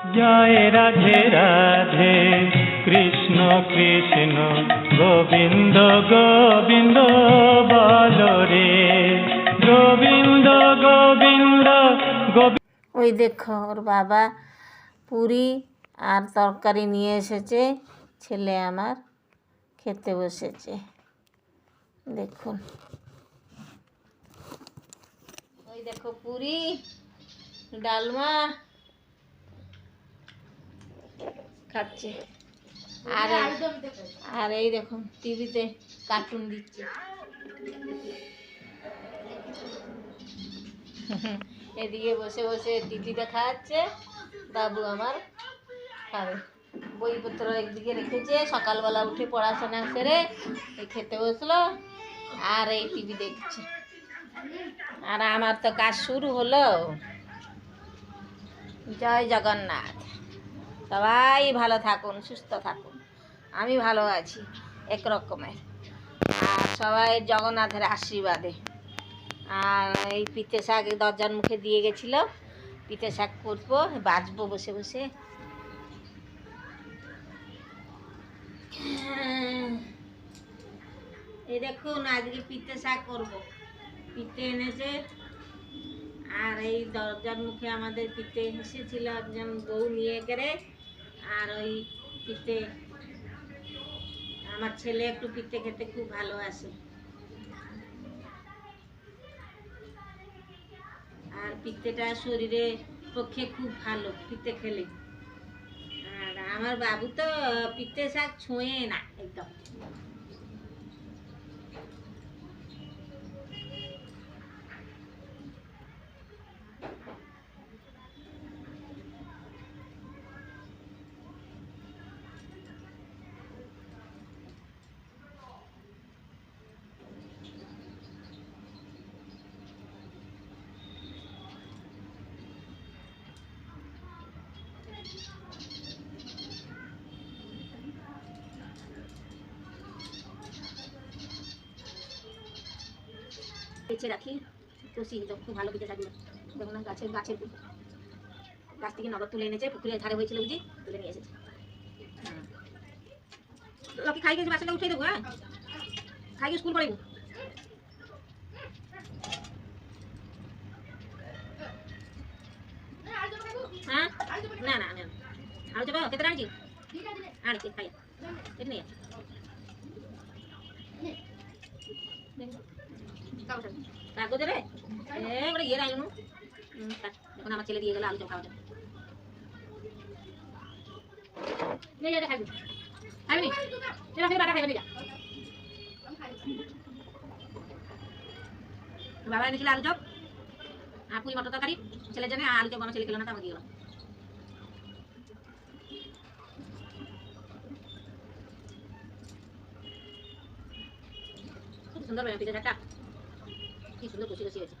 জয় রাধে রাধে, কৃষ্ণ কৃষ্ণ, গোবিন্দ গোবিন্দ, বল গোবিন্দ গোবিন্দ ওই দেখো, ওর বাবা পুরি আর তরকারি নিয়ে এসেছে, ছেলে আমার খেতে বসেছে। দেখুন। ওই দেখো পুরি, ডালমা খাচ্ছে। আর আর এই দেখুন টিভিতে কার্টুন দিচ্ছে। এদিকে বসে বসে টিভি দেখা যাচ্ছে বাবু আমার খাবে। বইপত্র একদিকে রেখেছে সকালবেলা উঠে পড়াশোনা সেরে এই খেতে বসল আর এই টিভি দেখছে। আর আমার তো কাজ শুরু হলো। জয় জগন্নাথ। সবাই ভালো থাকুন, সুস্থ থাকুন। আমি ভালো আছি একরকমের আর সবাই জগন্নাথের আশীর্বাদে। আর এই পিঠে শাক দরজার মুখে দিয়ে গেছিল, পিঠে শাক করব বাঁচবো বসে বসে। এই দেখুন, আজকে পিঠে শাক করব। পিঠে এনেছে আর এই দরজার মুখে আমাদের পিতে এসেছিল একজন বউ নিয়ে গেলে, আর ওই পিতে আমার ছেলে একটু পিতে খেতে খুব ভালোবাসে। আর পিঠেটা শরীরের পক্ষে খুব ভালো পিঠে খেলে। আর আমার বাবু তো পিঠে শাক ছুঁয়ে না একদম। বেছে রাখি। কষি তো খুব ভালো পিঠে থাকবে দেখুন না, গাছের গাছের গাছ থেকে নগদ তুলে এনেছে পুকুরের ধারে হয়েছিল বুঝি, তুলে নিয়ে এসেছে। হুম। লকি, খাই গেছে বাসাটা উঠে দেবো হ্যাঁ? খাই স্কুল পড়াইবো। হ্যাঁ? না আমার ছেলে দিয়ে গেলে আলু চপ বাবা এনেছিল আলু চপ আর পুরি মটর তরকারি। ছেলে জানে আলু চপ আমার ছেলে খেলো না, তো আমাকে দিয়ে গেলো। সুন্দর পিঠে চারটা কি সুন্দর কষি কষি হয়েছে